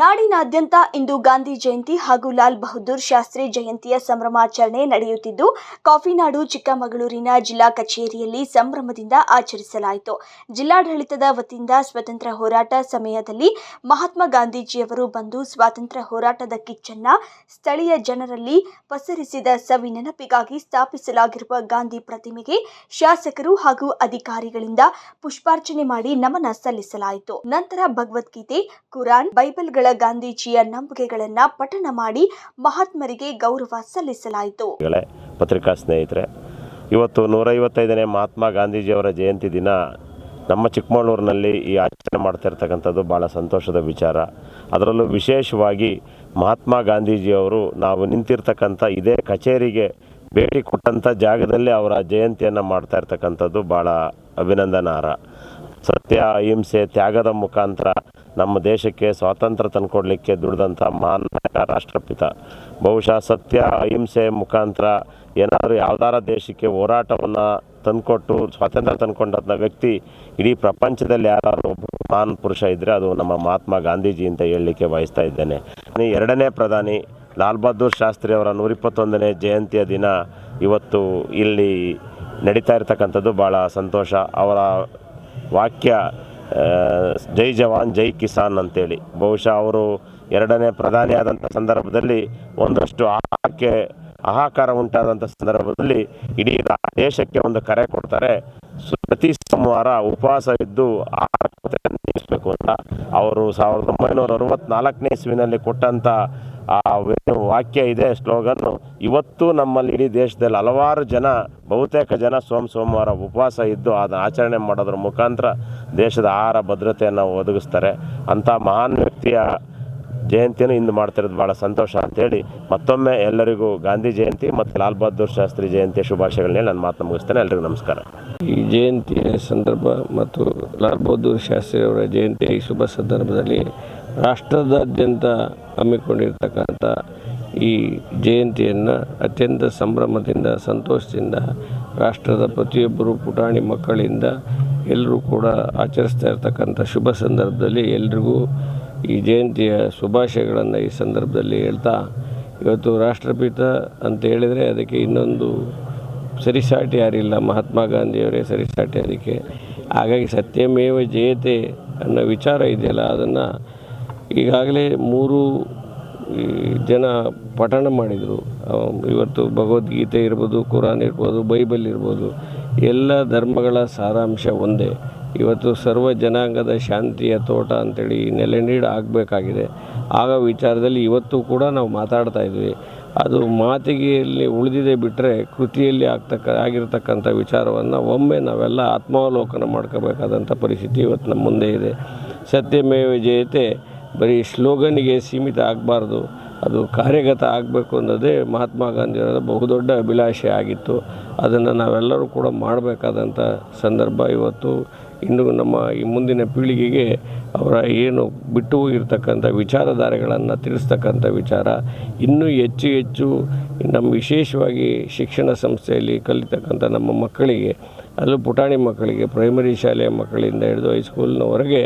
ನಾಡಿನಾದ್ಯಂತ ಇಂದು ಗಾಂಧಿ ಜಯಂತಿ ಹಾಗೂ ಲಾಲ್ ಬಹದ್ದೂರ್ ಶಾಸ್ತ್ರಿ ಜಯಂತಿಯ ಸಂಭ್ರಮಾಚರಣೆ ನಡೆಯುತ್ತಿದ್ದು, ಕಾಫಿನಾಡು, ಚಿಕ್ಕಮಗಳೂರಿನ ಜಿಲ್ಲಾ ಕಚೇರಿಯಲ್ಲಿ ಸಂಭ್ರಮದಿಂದ ಆಚರಿಸಲಾಯಿತು. ಜಿಲ್ಲಾಡಳಿತದ ವತಿಯಿಂದ ಸ್ವತಂತ್ರ ಹೋರಾಟ ಸಮಯದಲ್ಲಿ ಮಹಾತ್ಮ ಗಾಂಧೀಜಿಯವರು ಬಂದು ಸ್ವಾತಂತ್ರ್ಯ ಹೋರಾಟದ ಕಿಚ್ಚನ್ನ ಸ್ಥಳೀಯ ಜನರಲ್ಲಿ ಪಸರಿಸಿದ ಸವಿ ನೆನಪಿಗಾಗಿ ಸ್ಥಾಪಿಸಲಾಗಿರುವ ಗಾಂಧಿ ಪ್ರತಿಮೆಗೆ ಶಾಸಕರು ಹಾಗೂ ಅಧಿಕಾರಿಗಳಿಂದ ಪುಷ್ಪಾರ್ಚನೆ ಮಾಡಿ ನಮನ ಸಲ್ಲಿಸಲಾಯಿತು. ನಂತರ ಭಗವದ್ಗೀತೆ, ಕುರಾನ್, ಬೈಬಲ್ಗಳ ಗಾಂಧೀಜಿಯ ನಂಬಿಕೆಗಳನ್ನ ಪಠಣ ಮಾಡಿ ಮಹಾತ್ಮರಿಗೆ ಗೌರವ ಸಲ್ಲಿಸಲಾಯಿತು. ಪತ್ರಿಕಾ ಸ್ನೇಹಿತರೆ, ಇವತ್ತು ನೂರೈವತ್ತೈದನೇ ಮಹಾತ್ಮ ಗಾಂಧೀಜಿಯವರ ಜಯಂತಿ ದಿನ ನಮ್ಮ ಚಿಕ್ಕಮಗಳೂರಿನಲ್ಲಿ ಈ ಆಚರಣೆ ಮಾಡ್ತಾ ಇರ್ತಕ್ಕಂಥದ್ದು ಭಾಳ ಸಂತೋಷದ ವಿಚಾರ. ಅದರಲ್ಲೂ ವಿಶೇಷವಾಗಿ ಮಹಾತ್ಮ ಗಾಂಧೀಜಿಯವರು ನಾವು ನಿಂತಿರ್ತಕ್ಕಂಥ ಇದೇ ಕಚೇರಿಗೆ ಭೇಟಿ ಕೊಟ್ಟಂಥ ಜಾಗದಲ್ಲಿ ಅವರ ಜಯಂತಿಯನ್ನು ಮಾಡ್ತಾ ಇರ್ತಕ್ಕಂಥದ್ದು ಭಾಳ ಅಭಿನಂದನಾರ್ಹ. ಸತ್ಯ, ಅಹಿಂಸೆ, ತ್ಯಾಗದ ಮುಖಾಂತರ ನಮ್ಮ ದೇಶಕ್ಕೆ ಸ್ವಾತಂತ್ರ್ಯ ತಂದುಕೊಡ್ಲಿಕ್ಕೆ ದುಡಿದಂಥ ಮಹಾನ್ ರಾಷ್ಟ್ರಪಿತ. ಬಹುಶಃ ಸತ್ಯ, ಅಹಿಂಸೆ ಮುಖಾಂತರ ಏನಾದರೂ ಯಾವ್ದಾರ ದೇಶಕ್ಕೆ ಹೋರಾಟವನ್ನು ತಂದುಕೊಟ್ಟು ಸ್ವಾತಂತ್ರ್ಯ ತಂದುಕೊಂಡಂಥ ವ್ಯಕ್ತಿ ಇಡೀ ಪ್ರಪಂಚದಲ್ಲಿ ಯಾರಾದರೂ ಒಬ್ಬ ಮಹಾನ್ ಪುರುಷ ಇದ್ದರೆ ಅದು ನಮ್ಮ ಮಹಾತ್ಮ ಗಾಂಧೀಜಿ ಅಂತ ಹೇಳಲಿಕ್ಕೆ ಬಯಸ್ತಾ ಇದ್ದೇನೆ. ಎರಡನೇ ಪ್ರಧಾನಿ ಲಾಲ್ ಬಹದ್ದೂರ್ ಶಾಸ್ತ್ರಿ ಅವರ ನೂರಿಪ್ಪತ್ತೊಂದನೇ ಜಯಂತಿಯ ದಿನ ಇವತ್ತು ಇಲ್ಲಿ ನಡೀತಾ ಇರತಕ್ಕಂಥದ್ದು ಭಾಳ ಸಂತೋಷ. ಅವರ ವಾಕ್ಯ ಜೈ ಜವಾನ್, ಜೈ ಕಿಸಾನ್ ಅಂತೇಳಿ. ಬಹುಶಃ ಅವರು ಎರಡನೇ ಪ್ರಧಾನಿ ಆದಂಥ ಸಂದರ್ಭದಲ್ಲಿ ಒಂದಷ್ಟು ಆಹಾರಕ್ಕೆ ಹಾಹಾಕಾರ ಉಂಟಾದಂಥ ಸಂದರ್ಭದಲ್ಲಿ ಇಡೀ ದೇಶಕ್ಕೆ ಒಂದು ಕರೆ ಕೊಡ್ತಾರೆ. ಪ್ರತಿ ಸೋಮವಾರ ಉಪವಾಸ ಇದ್ದು ಆಹಾರ ಕೊರತೆಯನ್ನು ಅಂತ ಅವರು ಸಾವಿರದ ಒಂಬೈನೂರ ಅರವತ್ನಾಲ್ಕನೇ ಇಸ್ವಿನಲ್ಲಿ ಕೊಟ್ಟಂಥ ಆ ಏನು ವಾಕ್ಯ ಇದೆ ಸ್ಲೋಗನ್ನು ಇವತ್ತು ನಮ್ಮಲ್ಲಿ ಇಡೀ ದೇಶದಲ್ಲಿ ಹಲವಾರು ಜನ, ಬಹುತೇಕ ಜನ ಸೋಮ ಸೋಮವಾರ ಉಪವಾಸ ಇದ್ದು ಅದನ್ನು ಆಚರಣೆ ಮಾಡೋದ್ರ ಮುಖಾಂತರ ದೇಶದ ಆಹಾರ ಭದ್ರತೆಯನ್ನು ಒದಗಿಸ್ತಾರೆ. ಅಂಥ ಮಹಾನ್ ವ್ಯಕ್ತಿಯ ಜಯಂತಿಯನ್ನು ಇಂದು ಮಾಡ್ತಿರೋದು ಭಾಳ ಸಂತೋಷ ಅಂತೇಳಿ ಮತ್ತೊಮ್ಮೆ ಎಲ್ಲರಿಗೂ ಗಾಂಧಿ ಜಯಂತಿ ಮತ್ತು ಲಾಲ್ ಬಹದ್ದೂರ್ ಶಾಸ್ತ್ರಿ ಜಯಂತಿಯ ಶುಭಾಶಯಗಳನ್ನೇ ನಾನು ಮಾತು ಮುಗಿಸ್ತೇನೆ. ಎಲ್ರಿಗೂ ನಮಸ್ಕಾರ. ಈ ಜಯಂತಿಯ ಸಂದರ್ಭ ಮತ್ತು ಲಾಲ್ ಬಹದ್ದೂರ್ ಶಾಸ್ತ್ರಿ ಅವರ ಜಯಂತಿ ಈ ಶುಭ ಸಂದರ್ಭದಲ್ಲಿ ರಾಷ್ಟ್ರದಾದ್ಯಂತ ಹಮ್ಮಿಕೊಂಡಿರ್ತಕ್ಕಂಥ ಈ ಜಯಂತಿಯನ್ನು ಅತ್ಯಂತ ಸಂಭ್ರಮದಿಂದ, ಸಂತೋಷದಿಂದ ರಾಷ್ಟ್ರದ ಪ್ರತಿಯೊಬ್ಬರು ಪುಟಾಣಿ ಮಕ್ಕಳಿಂದ ಎಲ್ಲರೂ ಕೂಡ ಆಚರಿಸ್ತಾ ಇರ್ತಕ್ಕಂಥ ಶುಭ ಸಂದರ್ಭದಲ್ಲಿ ಎಲ್ರಿಗೂ ಈ ಜಯಂತಿಯ ಶುಭಾಶಯಗಳನ್ನು ಈ ಸಂದರ್ಭದಲ್ಲಿ ಹೇಳ್ತಾ, ಇವತ್ತು ರಾಷ್ಟ್ರಪಿತ ಅಂತ ಹೇಳಿದರೆ ಅದಕ್ಕೆ ಇನ್ನೊಂದು ಸರಿಸಾಟಿ ಯಾರಿಲ್ಲ, ಮಹಾತ್ಮ ಗಾಂಧಿಯವರೇ ಸರಿಸಾಟಿ ಅದಕ್ಕೆ. ಹಾಗಾಗಿ ಸತ್ಯಮೇವ ಜಯತೆ ಅನ್ನೋ ವಿಚಾರ ಇದೆಯಲ್ಲ, ಅದನ್ನು ಈಗಾಗಲೇ ಮೂರು ಜನ ಪಠಣ ಮಾಡಿದರು. ಇವತ್ತು ಭಗವದ್ಗೀತೆ ಇರ್ಬೋದು, ಕುರಾನ್ ಇರ್ಬೋದು, ಬೈಬಲ್ ಇರ್ಬೋದು, ಎಲ್ಲ ಧರ್ಮಗಳ ಸಾರಾಂಶ ಒಂದೇ. ಇವತ್ತು ಸರ್ವ ಜನಾಂಗದ ಶಾಂತಿಯ ತೋಟ ಅಂತೇಳಿ ನೆಲೆ ನೀಡು ಆಗಬೇಕಾಗಿದೆ ಆಗ ವಿಚಾರದಲ್ಲಿ ಇವತ್ತು ಕೂಡ ನಾವು ಮಾತಾಡ್ತಾ ಇದ್ವಿ. ಅದು ಮಾತಿಗೆಯಲ್ಲಿ ಉಳಿದಿದೆ ಬಿಟ್ಟರೆ ಕೃತಿಯಲ್ಲಿ ಆಗ್ತಕ್ಕ, ಆಗಿರ್ತಕ್ಕಂಥ ವಿಚಾರವನ್ನು ಒಮ್ಮೆ ನಾವೆಲ್ಲ ಆತ್ಮಾವಲೋಕನ ಮಾಡ್ಕೋಬೇಕಾದಂಥ ಪರಿಸ್ಥಿತಿ ಇವತ್ತು ನಮ್ಮ ಮುಂದೆ ಇದೆ. ಸತ್ಯಮೇವ ಜಯತೆ ಬರೀ ಶ್ಲೋಗನಿಗೆ ಸೀಮಿತ ಆಗಬಾರ್ದು. ಅದು ಕಾರ್ಯಗತ ಆಗಬೇಕು ಅನ್ನೋದೇ ಮಹಾತ್ಮ ಗಾಂಧಿಯವರ ಬಹುದೊಡ್ಡ ಅಭಿಲಾಷೆ ಆಗಿತ್ತು. ಅದನ್ನು ನಾವೆಲ್ಲರೂ ಕೂಡ ಮಾಡಬೇಕಾದಂಥ ಸಂದರ್ಭ ಇವತ್ತು ಇನ್ನು ನಮ್ಮ ಈ ಮುಂದಿನ ಪೀಳಿಗೆಗೆ ಅವರ ಏನು ಬಿಟ್ಟು ಹೋಗಿರ್ತಕ್ಕಂಥ ವಿಚಾರಧಾರೆಗಳನ್ನು ತಿಳಿಸ್ತಕ್ಕಂಥ ವಿಚಾರ, ಇನ್ನೂ ಹೆಚ್ಚು ಹೆಚ್ಚು ನಮ್ಮ ವಿಶೇಷವಾಗಿ ಶಿಕ್ಷಣ ಸಂಸ್ಥೆಯಲ್ಲಿ ಕಲಿತಕ್ಕಂಥ ನಮ್ಮ ಮಕ್ಕಳಿಗೆ ಅದು ಪುಟಾಣಿ ಮಕ್ಕಳಿಗೆ ಪ್ರೈಮರಿ ಶಾಲೆಯ ಮಕ್ಕಳಿಂದ ಹಿಡಿದು ಹೈಸ್ಕೂಲ್ನವರೆಗೆ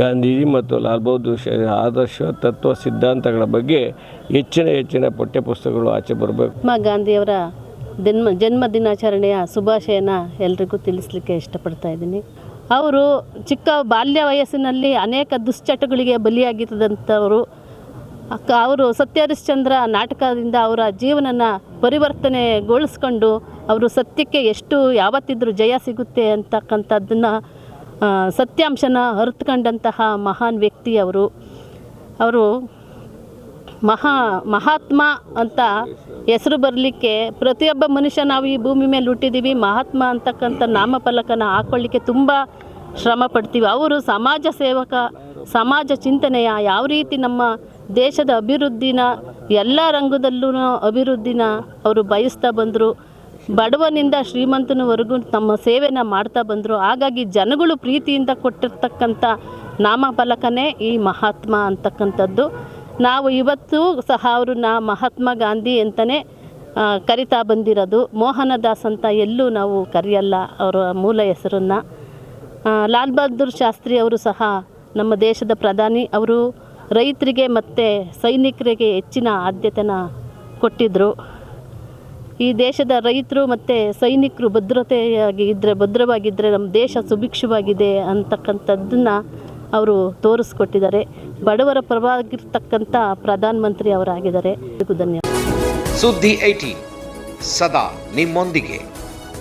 ಗಾಂಧೀಜಿ ಮತ್ತು ಲಾಲ್ ಬಹದ್ದೂರ್ ಆದರ್ಶ ತತ್ವ ಸಿದ್ಧಾಂತಗಳ ಬಗ್ಗೆ ಹೆಚ್ಚಿನ ಹೆಚ್ಚಿನ ಪಠ್ಯಪುಸ್ತಕಗಳು ಆಚೆ ಬರಬೇಕು. ಮಹಾತ್ಮ ಗಾಂಧಿಯವರ ಜನ್ಮ ಜನ್ಮ ದಿನಾಚರಣೆಯ ಶುಭಾಶಯನ ಎಲ್ರಿಗೂ ತಿಳಿಸ್ಲಿಕ್ಕೆ ಇಷ್ಟಪಡ್ತಾ ಇದ್ದೀನಿ. ಅವರು ಚಿಕ್ಕ ಬಾಲ್ಯ ವಯಸ್ಸಿನಲ್ಲಿ ಅನೇಕ ದುಶ್ಚಟಗಳಿಗೆ ಬಲಿಯಾಗಿದ್ದಂಥವರು. ಅಕ್ಕ, ಅವರು ಸತ್ಯಹರಿಶ್ಚಂದ್ರ ನಾಟಕದಿಂದ ಅವರ ಜೀವನನ ಪರಿವರ್ತನೆಗೊಳಿಸ್ಕೊಂಡು ಅವರು ಸತ್ಯಕ್ಕೆ ಎಷ್ಟು ಯಾವತ್ತಿದ್ರೂ ಜಯ ಸಿಗುತ್ತೆ ಅಂತಕ್ಕಂಥದ್ದನ್ನು ಸತ್ಯಾಂಶನ ಅರಿತುಕೊಂಡಂತಹ ಮಹಾನ್ ವ್ಯಕ್ತಿ ಅವರು. ಅವರು ಮಹಾ ಮಹಾತ್ಮ ಅಂತ ಹೆಸರು ಬರಲಿಕ್ಕೆ ಪ್ರತಿಯೊಬ್ಬ ಮನುಷ್ಯ ನಾವು ಈ ಭೂಮಿ ಮೇಲೆ ಹುಟ್ಟಿದ್ದೀವಿ ಮಹಾತ್ಮ ಅಂತಕ್ಕಂಥ ನಾಮಫಲಕನ ಹಾಕ್ಕೊಳ್ಳಿಕ್ಕೆ ತುಂಬ ಶ್ರಮ ಪಡ್ತೀವಿ. ಅವರು ಸಮಾಜ ಸೇವಕ, ಸಮಾಜ ಚಿಂತನೆಯ ಯಾವ ರೀತಿ ನಮ್ಮ ದೇಶದ ಅಭಿವೃದ್ಧಿನ, ಎಲ್ಲ ರಂಗದಲ್ಲೂ ಅಭಿವೃದ್ಧಿನ ಅವರು ಬಯಸ್ತಾ ಬಂದರು. ಬಡವನಿಂದ ಶ್ರೀಮಂತನವರೆಗೂ ತಮ್ಮ ಸೇವೆನ ಮಾಡ್ತಾ ಬಂದರು. ಹಾಗಾಗಿ ಜನಗಳು ಪ್ರೀತಿಯಿಂದ ಕೊಟ್ಟಿರ್ತಕ್ಕಂಥ ನಾಮಫಲಕನೇ ಈ ಮಹಾತ್ಮ ಅಂತಕ್ಕಂಥದ್ದು. ನಾವು ಇವತ್ತು ಸಹ ಅವ್ರನ್ನ ಮಹಾತ್ಮ ಗಾಂಧಿ ಅಂತಲೇ ಕರಿತಾ ಬಂದಿರೋದು. ಮೋಹನದಾಸ್ ಅಂತ ಎಲ್ಲೂ ನಾವು ಕರೆಯಲ್ಲ ಅವರ ಮೂಲ ಹೆಸರನ್ನು. ಲಾಲ್ ಬಹದ್ದೂರ್ ಶಾಸ್ತ್ರಿ ಅವರು ಸಹ ನಮ್ಮ ದೇಶದ ಪ್ರಧಾನಿ. ಅವರು ರೈತರಿಗೆ ಮತ್ತು ಸೈನಿಕರಿಗೆ ಹೆಚ್ಚಿನ ಆದ್ಯತೆನ ಕೊಟ್ಟಿದ್ದರು ಈ ದೇಶದ ರೈತರು ಮತ್ತು ಸೈನಿಕರು ಭದ್ರತೆಯಾಗಿ ಇದ್ದರೆ ಭದ್ರವಾಗಿದ್ದರೆ ನಮ್ಮ ದೇಶ ಸುಭಿಕ್ಷವಾಗಿದೆ ಅಂತಕ್ಕಂಥದ್ದನ್ನು ಅವರು ತೋರಿಸ್ಕೊಟ್ಟಿದ್ದಾರೆ. ಬಡವರ ಪರವಾಗಿರ್ತಕ್ಕಂಥ ಪ್ರಧಾನಮಂತ್ರಿ ಅವರಾಗಿದ್ದಾರೆ. ಧನ್ಯವಾದ ಸುದ್ದಿ ಐಟಿ ಸದಾ ನಿಮ್ಮೊಂದಿಗೆ.